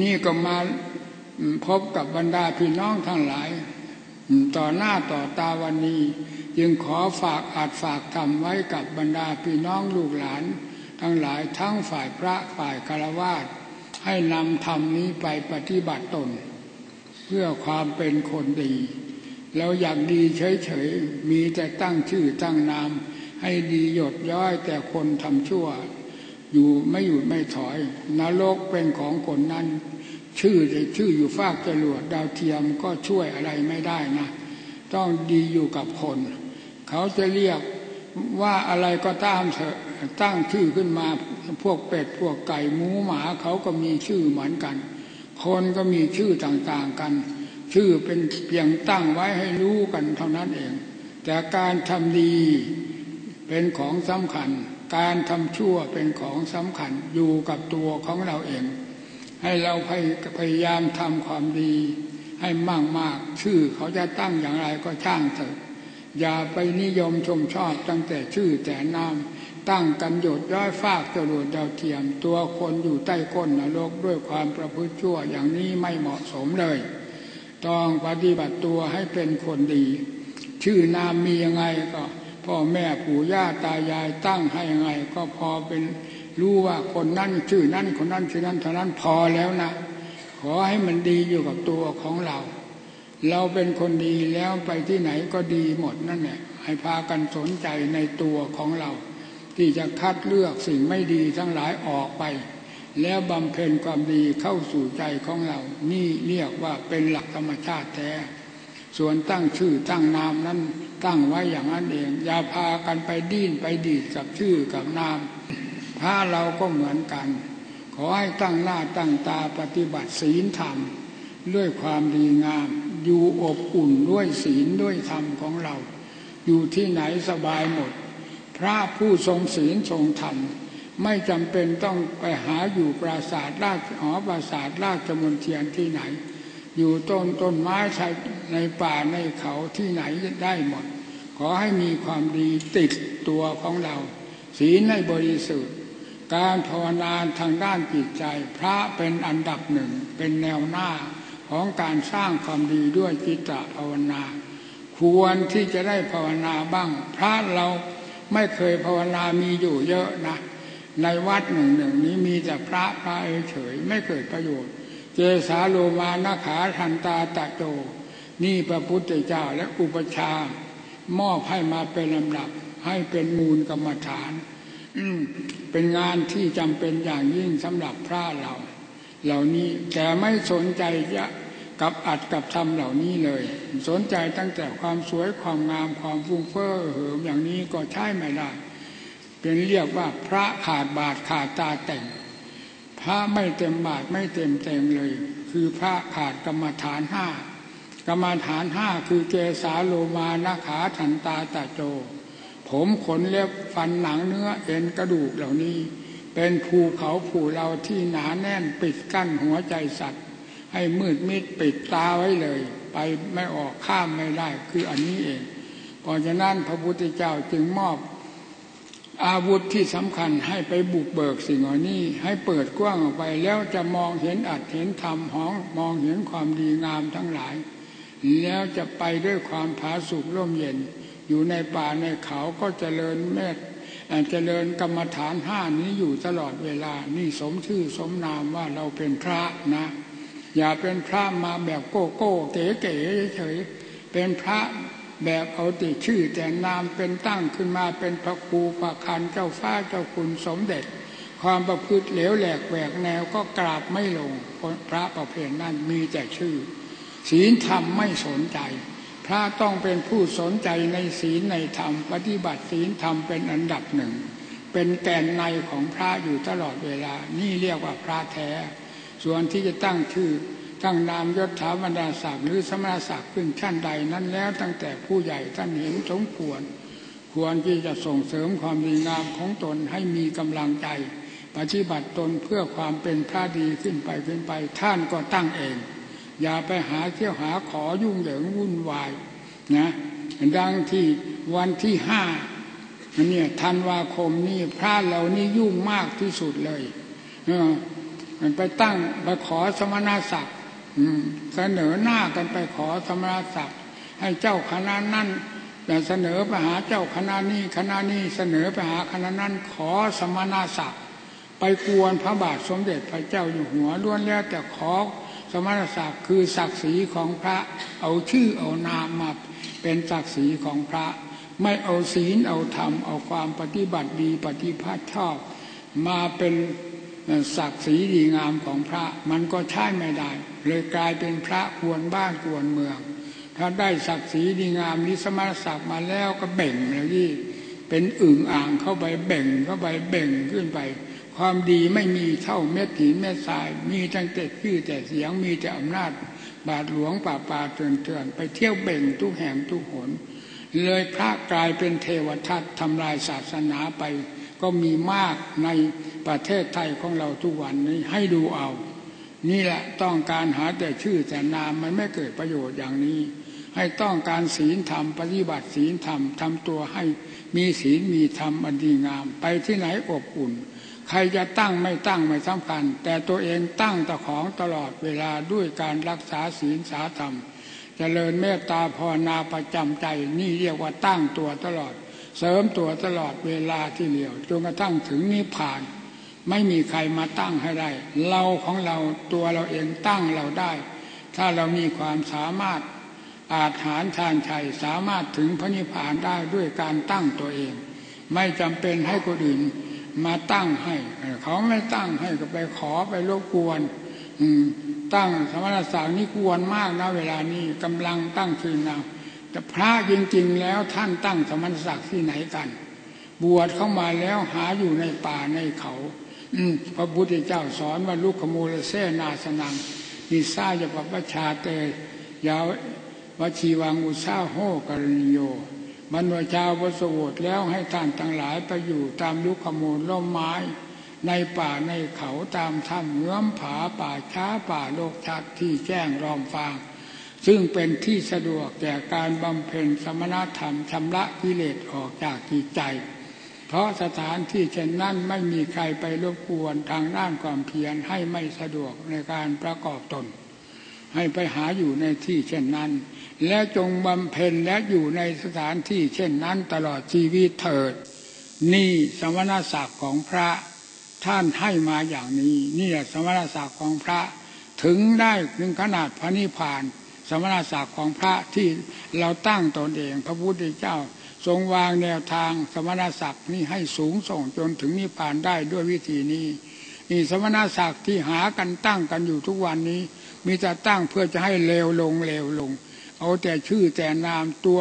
นี่ก็มาพบกับบรรดาพี่น้องทั้งหลาย ต่อหน้าต่อตาวันนี้ จึงขอฝากอาจฝากทำไว้กับบรรดาพี่น้องลูกหลาน ทั้งหลายทั้งฝ่ายพระฝ่ายคารวาสให้นำธรรมนี้ไปปฏิบัติตน เพื่อความเป็นคนดีเราอยากดีเฉยๆ มีแต่ตั้งชื่อตั้งนาม ให้ดีหยดย้อยแต่คนทำชั่ว อยู่ไม่หยุดไม่ถอยนรกเป็นของคนนั้น ชื่อจะชื่ออยู่ฟากจรวดดาวเทียมก็ช่วยอะไรไม่ได้นะ ต้องดีอยู่กับคน เขาจะเรียกว่าอะไรก็ตามเถอะตั้งชื่อขึ้นมาพวกเป็ดพวกไก่หมูหมาเขาก็มีชื่อเหมือนกัน คนก็มีชื่อต่างๆกัน ชื่อเป็นเพียงตั้งไว้ให้รู้กันเท่านั้นเอง แต่การทำดีเป็นของสำคัญ การทำชั่วเป็นของสำคัญอยู่กับตัวของเราเอง ให้เราพยายามทำความดี ให้มากมากชื่อเขาจะตั้งอย่างไรก็ช่างเถอะ อย่าไปนิยมชมชอบตั้งแต่ชื่อแต่นามตั้งกันหยดย้อยฟากจรวดดาวเทียม ตัวคนอยู่ใต้ก้นนรกด้วยความประพฤติชั่วอย่างนี้ไม่เหมาะสมเลย ต้องปฏิบัติตัวให้เป็นคนดี ชื่อนามมียังไงก็ พ่อแม่ปู่ย่าตายายตั้งให้ยังไง ก็พอเป็นรู้ว่าคนนั้นชื่อนั้นคนนั้นชื่อนั้นเท่านั้นพอแล้วนะขอให้มันดีอยู่กับตัวของเรา เราเป็นคนดีแล้วไปที่ไหนก็ดีหมดนั่นแหละให้พากันสนใจในตัวของเรา ที่จะคัดเลือกสิ่งไม่ดีทั้งหลายออกไป แล้วบำเพ็ญความดีเข้าสู่ใจของเรา นี่เรียกว่าเป็นหลักธรรมชาติแท้ ส่วนตั้งชื่อตั้งนามนั้น ตั้งไว้อย่างนั้นเอง อย่าพากันไปดิ้นไปดีดกับชื่อกับนามพระเราก็เหมือนกัน ขอให้ตั้งหน้าตั้งตาปฏิบัติศีลธรรม ด้วยความดีงาม อยู่อบอุ่นด้วยศีลด้วยธรรมของเรา อยู่ที่ไหนสบายหมด พระผู้ทรงศีลทรงธรรม ไม่จำเป็นต้องไปหาอยู่ปราสาทราชหอปราสาทราชมนเทียนที่ไหนอยู่ต้นต้นไม้ในป่าในเขาที่ไหนได้หมด ขอให้มีความดีติดตัวของเรา ศีลในบริสุทธิ์ การภาวนาทางด้านจิตใจ พระเป็นอันดับหนึ่งเป็นแนวหน้าของการสร้างความดีด้วยจิตภาวนา ควรที่จะได้ภาวนาบ้าง พระเราไม่เคยภาวนามีอยู่เยอะนะ ในวัดหนึ่งหนึ่งนี้มีแต่พระพระเฉยไม่เกิดประโยชน์ เจสาโลมานาขาทันตาตะโจนี่พระพุทธเจ้าและอุปชา มอบให้มาเป็นลำดับ ให้เป็นมูลกรรมฐาน อืเป็นงานที่จำเป็นอย่างยิ่งสำหรับพระเรา เหล่านี้แต่ไม่สนใจจะกับอัดกับทำเหล่านี้เลย สนใจตั้งแต่ความสวยความงามความฟุ้งเฟ้อเหิมอย่างนี้ก็ใช่ไม่ได้เป็นเรียกว่าพระขาดบาทขาดตาแต่ง พระไม่เต็มบาทไม่เต็มเต็มเลย คือพระขาดกรรมฐานห้า กรรมฐานห้าคือเกสาโลมานาขาทันตาตาโจ ผมขนเล็บฟันหนังเนื้อเอ็นกระดูกเหล่านี้ เป็นภูเขาผูเราที่หนาแน่นปิดกั้นหัวใจสัตว์ ให้มืดมิดปิดตาไว้เลย ไปไม่ออกข้ามไม่ได้คืออันนี้เองเพราะฉะนั้นพระพุทธเจ้าจึงมอบอาวุธที่สำคัญให้ไปบุกเบิกสิ่งเหล่านี้ ให้เปิดกว้างออกไปแล้วจะมองเห็นอัดเห็นธรรมหองมองเห็นความดีงามทั้งหลาย แล้วจะไปด้วยความผาสุกร่มเย็น อยู่ในป่าในเขาก็เจริญเมตเจริญกรรมฐานห้านี้อยู่ตลอดเวลา นี่สมชื่อสมนามว่าเราเป็นพระนะ อย่าเป็นพระมาแบบโก้โก้เก๋เก๋เฉยเป็นพระแบบเอาติชื่อแต่นามเป็นตั้งขึ้นมาเป็นพระครูประคันเจ้าฟ้าเจ้าคุณสมเด็จ ความประพฤติเหลวแหลกแหวกแนวก็กราบไม่ลงพระประเพณนั้นมีแต่ชื่อ ศีลธรรมไม่สนใจ พระต้องเป็นผู้สนใจในศีลในธรรม ปฏิบัติศีลธรรมเป็นอันดับหนึ่ง เป็นแกนในของพระอยู่ตลอดเวลา นี่เรียกว่าพระแท้ ส่วนที่จะตั้งชื่อตั้งนามยศถาบรรดาศักดิ์หรือสมณศักดิ์ขึ้นชั้นใดนั้นแล้วตั้งแต่ผู้ใหญ่ท่านเห็นสมควร ควรที่จะส่งเสริมความดีงามของตนให้มีกำลังใจ ปฏิบัติตนเพื่อความเป็นพระดีขึ้นไปขึ้นไปท่านก็ตั้งเอง อย่าไปหาเที่ยวหาขอยุ่งเหยิงวุ่นวายนะดังที่วันที่ห้าเนี่ยธันวาคมนี่พระเหล่านี้ยุ่งมากที่สุดเลยมันไปตั้งไปขอสมณศักดิ์เสนอหน้ากันไปขอสมณศักดิ์ให้เจ้าคณะนั้นแต่เสนอไปหาเจ้าคณะนี้คณะนี้เสนอไปหาคณะนั้นขอสมณศักดิ์ไปกวนพระบาทสมเด็จพระเจ้าอยู่หัวล้วนแล้วแต่ขอ สมณศักดิ์คือศักดิ์ศรีของพระเอาชื่อเอานามมาเป็นศักดิ์ศรีของพระ ไม่เอาศีลเอาธรรมเอาความปฏิบัติดีปฏิภาณชอบ มาเป็นศักดิ์ศรีดีงามของพระ มันก็ใช่ไม่ได้ เลยกลายเป็นพระควรบ้านควรเมือง ถ้าได้ศักดิ์ศรีดีงามนิสมณศักดิ์มาแล้วก็เบ่งเลยที่เป็นอึ่งอ่างเข้าไปเบ่งเข้าไปเบ่งขึ้นไป ความดีไม่มีเท่าเม็ดหินเม็ดทราย มีตั้งแต่ชื่อแต่เสียงมีแต่อำนาจ บาทหลวงป่าป่าเตือนเตือนไปเที่ยวเบ่งทุกแห่งทุกหน เลยพระกลายเป็นเทวทัตทำลายศาสนาไป ก็มีมากในประเทศไทยของเราทุกวันนี้ให้ดูเอา นี่แหละต้องการหาแต่ชื่อแต่นามมันไม่เกิดประโยชน์อย่างนี้ ให้ต้องการศีลธรรมปฏิบัติศีลธรรมทำตัวให้มีศีลมีธรรมอันดีงาม ไปที่ไหนอบอุ่น ใครจะตั้งไม่ตั้งไม่สำคัญ แต่ตัวเองตั้งตะของตลอดเวลาด้วยการรักษาศีลสาธรรมจเจริญเมตตาภาวนาประจำใจ นี่เรียกว่าตั้งตัวตลอด เสริมตัวตลอดเวลาที่เหลียวจนกระทั่งถึงนิพพาน ไม่มีใครมาตั้งให้ได้ เราของเราตัวเราเองตั้งเราได้ ถ้าเรามีความสามารถอาจหารชานชัยสามารถถึงพระนิพพานได้ด้วยการตั้งตัวเอง ไม่จำเป็นให้คนอื่น มาตั้งให้เขาไม่ตั้งให้ก็ไปขอไปรบกวนตั้งสมณศักดิ์นี่กวนมากนะเวลานี้กำลังตั้งคืนนะแต่พระจริง ๆ แล้วท่านตั้งสมณศักดิ์ที่ไหนกัน บวชเข้ามาแล้วหาอยู่ในป่าในเขาพระพุทธเจ้าสอนว่าลูกขมูลเสนาสนังนิซาจะปปชาเตยาววชีวังอุซาโหกรณิโย บรรดาประสวดแล้วให้ท่านทั้งหลายไปอยู่ตามยุคขมูลล่มไม้ ในป่าในเขาตามถ้ำเงื้อมผาป่าช้าป่าโลกชัดที่แจ้งรอมฟาง ซึ่งเป็นที่สะดวกแก่การบำเพ็ญสมณธรรมชำระกิเลสออกจากจิตใจ เพราะสถานที่เช่นนั้นไม่มีใครไปรบกวนทางด้านความเพียรให้ไม่สะดวกในการประกอบตน ให้ไปหาอยู่ในที่เช่นนั้น และจงบำเพ็ญและอยู่ในสถานที่เช่นนั้นตลอดชีวิตเถิด นี่สมณศักดิ์ของพระท่านให้มาอย่างนี้นี่แหละสมณศักดิ์ของพระถึงได้ถึงขนาดพระนิพพาน สมณศักดิ์ของพระที่เราตั้งตนเองพระพุทธเจ้า ทรงวางแนวทางสมณศักดิ์นี้ให้สูงส่งจนถึงนิพพานได้ด้วยวิธีนี้นี่สมณศักดิ์ที่หากันตั้งกันอยู่ทุกวันนี้ มีแต่ตั้งเพื่อจะให้เลวลงเลวลง เอาแต่ชื่อแต่นามตัว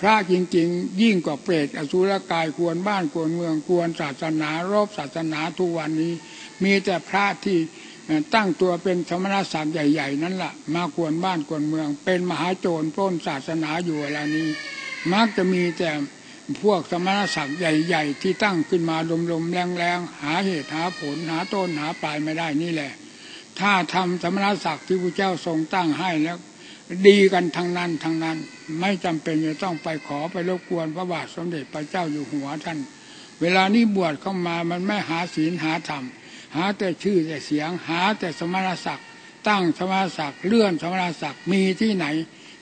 พระจริง ๆ ยิ่งกว่าเปรตอสุรกายควรบ้านควรเมืองควรศาสนารบศาสนาทุกวันนี้ มีแต่พระที่ตั้งตัวเป็นสมณศักดิ์ใหญ่ ๆ นั่นแหละมาควรบ้านควรเมือง เป็นมหาโจรปล้นศาสนาอยู่เวลานี้ มักจะมีแต่พวกสมณศักดิ์ใหญ่ ๆ ที่ตั้งขึ้นมาลมๆแรงๆหาเหตุหาผลหาต้นหาปลายไม่ได้นี่แหละ ถ้าทำสมณศักดิ์ที่พระเจ้าทรงตั้งให้แล้ว ดีกันทางนั้นทางนั้น ไม่จำเป็นจะต้องไปขอไปรบกวนพระบาทสมเด็จพระเจ้าอยู่หัวท่าน เวลานี้บวชเข้ามามันไม่หาศีลหาธรรม หาแต่ชื่อแต่เสียงหาแต่สมณศักดิ์ตั้งสมณศักดิ์เลื่อนสมณศักดิ์มีที่ไหน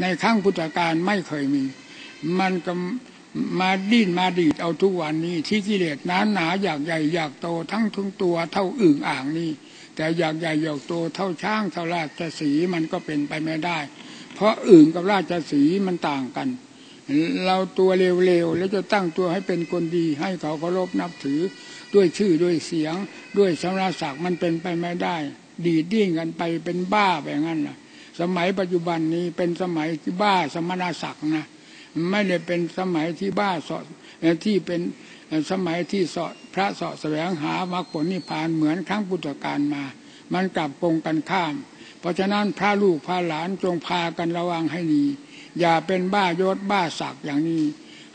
ในข้างพุทธการไม่เคยมี มันก็มาดิ้นมาดีดเอาทุกวันนี้ที่กิเลสหนาหนาอยากใหญ่อยากโตทั้งทุงตัวเท่าอึ่งอ่างนี่ แต่อยากใหญ่อยากโตเท่าช้างเท่าราชสีมันก็เป็นไปไม่ได้ เพราะอื่นกับราชสีมันต่างกัน เราตัวเร็วๆแล้วจะตั้งตัวให้เป็นคนดี ให้เขาเคารพนับถือด้วยชื่อด้วยเสียง ด้วยสมณศักดิ์มันเป็นไปไม่ได้ ดีดิ้งกันไปเป็นบ้าแบบนั้นนะสมัยปัจจุบันนี้เป็นสมัยที่บ้าสมณศักดิ์นะไม่ได้เป็นสมัยที่บ้าสอที่เป็น สมัยที่สพระสอแสวงหามรรคผลนิพพานเหมือนครั้งพุทธกาลมา มันกลับตรงกันข้าม เพราะฉะนั้นพระลูกพระหลานจงพากันระวังให้ดี อย่าเป็นบ้ายศบ้าศักอย่างนี้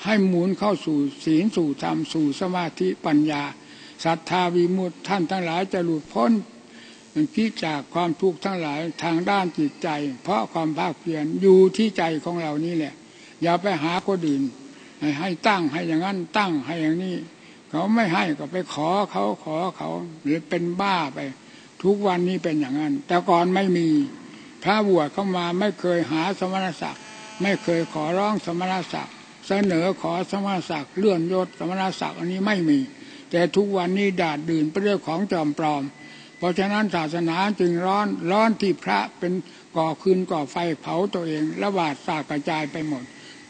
ให้หมุนเข้าสู่ศีลสู่ธรรมสู่สมาธิปัญญาศรัทธาวิมุตท่านทั้งหลายจะหลุดพ้นคิดจากความทุกข์ทั้งหลายทางด้านจิตใจ เพราะความภาคเพียรอยู่ที่ใจของเรานี่แหละ อย่าไปหาคนอื่น ให้ตั้งให้อย่างนั้นตั้งให้อย่างนี้ เขาไม่ให้ก็ไปขอเขาขอเขา หรือเป็นบ้าไป ทุกวันนี้เป็นอย่างนั้น แต่ก่อนไม่มี พระบวชเข้ามาไม่เคยหาสมณศักดิ์ไม่เคยขอร้องสมณศักดิ์เสนอขอสมณศักดิ์เลื่อนยศสมณศักดิ์อันนี้ไม่มี แต่ทุกวันนี้ดาดดื่นไปด้วยของจอมปลอม เพราะฉะนั้นศาสนาจึงร้อนร้อนที่พระเป็นก่อคืนก่อไฟเผาตัวเองระบาดสากระจายไปหมด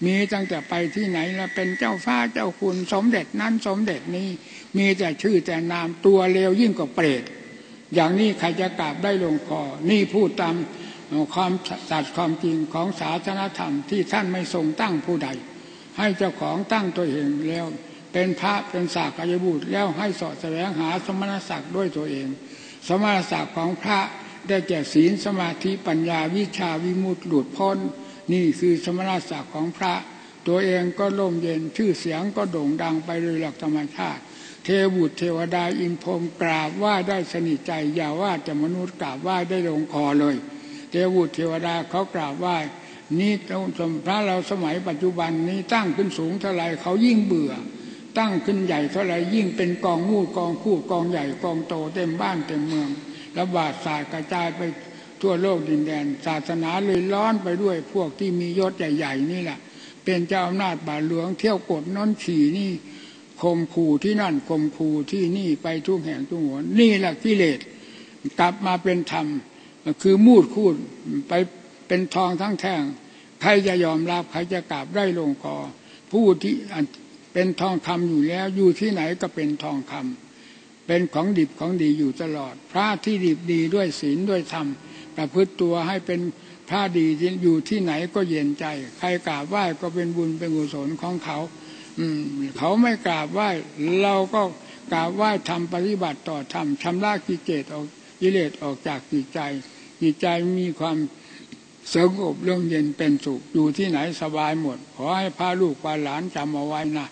มีตั้งแต่ไปที่ไหนแล้วเป็นเจ้าฟ้าเจ้าคุณสมเด็จนั้นสมเด็จนี้ มีแต่ชื่อแต่นามตัวเลวยิ่งกว่าเปรตอย่างนี้ใครจะกราบได้ลงคอ นี่พูดตามความตัดความจริงของศาสนธรรมที่ท่านไม่ทรงตั้งผู้ใด ให้เจ้าของตั้งตัวเองแล้ว เป็นพระเป็นศากยบุตรแล้วให้สอดแสวงหาสมณศักดิ์ด้วยตัวเอง สมณศักดิ์ของพระได้แก่ศีลสมาธิปัญญาวิชาวิมุตติหลุดพ้น นี่คือสมณศักดิ์ของพระ ตัวเองก็ร่มเย็นชื่อเสียงก็โด่งดังไปโดยหลักธรรมชาติ เทวุตรเทวดาอินพรมกราบไหว้ได้สนิทใจอย่าว่าจะมนุษย์กราบไหว้ได้ลงคอเลย เทวุตรเทวดาเขากราบไหว้นี่พระเราสมัยปัจจุบันนี้ตั้งขึ้นสูงเท่าไรเขายิ่งเบื่อ ตั้งขึ้นใหญ่เท่าไรยิ่งเป็นกองมูดกองคู่กองใหญ่กองโตเต็มบ้านเต็มเมืองระบาดสายกระจายไป ทั่วโลกดินแดน ศาสนาเลยร้อนไปด้วย พวกที่มียศใหญ่ ๆ นี่แหละ เป็นเจ้าอำนาจบาทหลวงเที่ยวกดน้นฉี่นี่คมขู่ที่นั่นคมขู่ที่นี่ไปทุกแห่งทุกหัวนี่แหละกิเลสกลับมาเป็นธรรม คือมูดคูดไปเป็นทองทั้งแท่งใครจะยอมรับใครจะกราบได้ลงคอผู้ที่เป็นทองคำอยู่แล้ว อยู่ที่ไหนก็เป็นทองคำเป็นของดิบของดีอยู่ตลอด พระที่ดิบดีด้วยศีลด้วยธรรม ประพฤติตัวให้เป็นพระดีอยู่ที่ไหนก็เย็นใจ ใครกราบไหว้ก็เป็นบุญเป็นกุศลของเขา อืม เขาไม่กราบไหว้เราก็กราบไหว้ทำปฏิบัติต่อธรรมชำระกิเลสออกกิเลสออกจากจิตใจจิตใจมีความสงบเรื่องเย็นเป็นสุขอยู่ที่ไหนสบายหมด ขอให้พาลูกพาหลานจำเอาไว้นะ